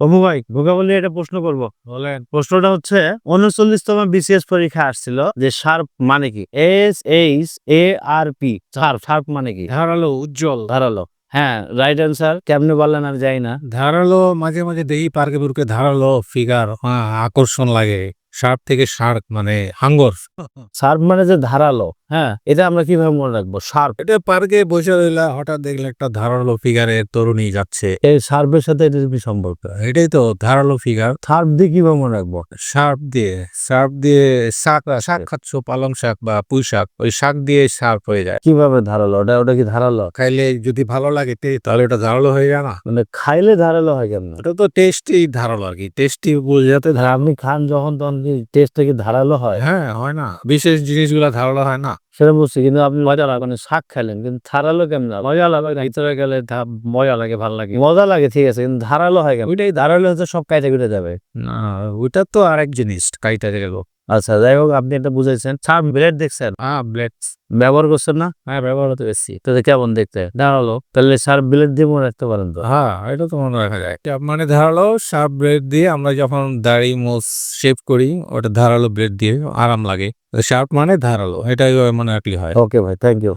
অপু ভাই ভোগাবলি একটা প্রশ্ন করব। বলেন। প্রশ্নটা হচ্ছে উনচল্লিশতম বিসিএস পরীক্ষা আসছিল যে শার্প মানে কি? S H A R P sharp sharp মানে কি? ধারালো উজ্জ্বল। ধারালো। হ্যাঁ রাইট অ্যান্সার কেমনে বললেন আর যাই না। ধারালো মাঝে মাঝে দেখি পার্কে পুরকে ধারালো ফিগার আকর্ষণ লাগে। শার্প থেকে শার্ক মানে হাঙ্গর। শার্প মানে যে ধারালো। হ্যাঁ। এটা আমরা কীভাবে মনে রাখব? শার্প। এটা পার্কে বসে রইলা হঠাৎ দেখলে একটা ধারালো ফিগারের তরুণী যাচ্ছে। এই শার্পের সাথে এটার কি সম্পর্ক? এটাই তো ধারালো ফিগার শার্প দিয়ে কীভাবে মনে রাখব? শার্প দিয়ে শার্প দিয়ে শাক শাক খাচ্ছ পালং শাক বা পুঁই শাক ওই শাক দিয়ে শার্প হয়ে যায়। কীভাবে ধারালো? ওটা ওটা কি ধারালো? খাইলে যদি ভালো লাগে তাহলে ওটা ধারালো হয়ে যায় না। মানে খাইলে ধারালো হয় কেমন? ওটা তো টেস্টি ধারালো আর কি। টেস্টি বোঝাতে আপনি খান যখন তখন কি টেস্ট থেকে ধারালো হয়? হ্যাঁ হয় না। বিশেষ জিনিসগুলো ধারালো হয় না। সেটা বুঝছি কিন্তু আপনি মজা লাগে মানে শাক খাইলেন কিন্তু ধারালো কেমন? মজা লাগে না ভিতরে গেলে মজা লাগে ভালো লাগে। মজা লাগে ঠিক আছে কিন্তু ধারালো হয় কেন ওইটাই ধারালো হচ্ছে সব কাইটা কেটে যাবে। না ওইটা তো আরেক জিনিস কাইটা গেল আচ্ছা যাই হোক আপনি এটা বুঝাইছেন। শার্প ব্লেড দেখছেন? হ্যাঁ ব্লেড ব্যবহার করছেন না? হ্যাঁ ব্যবহার হতে বেশি তো কেমন দেখতে? ধারালো? তাহলে শার্প ব্লেড দিয়ে মনে রাখতে পারেন তো? হ্যাঁ এটা তো মনে রাখা যায়। মানে ধারালো শার্প ব্লেড দিয়ে আমরা যখন দাড়ি মোস শেভ করি ওটা ধারালো ব্লেড দিয়ে আরাম লাগে। শার্প মানে ধারালো এটাই মনে রাখলে হয়। ওকে ভাই থ্যাংক ইউ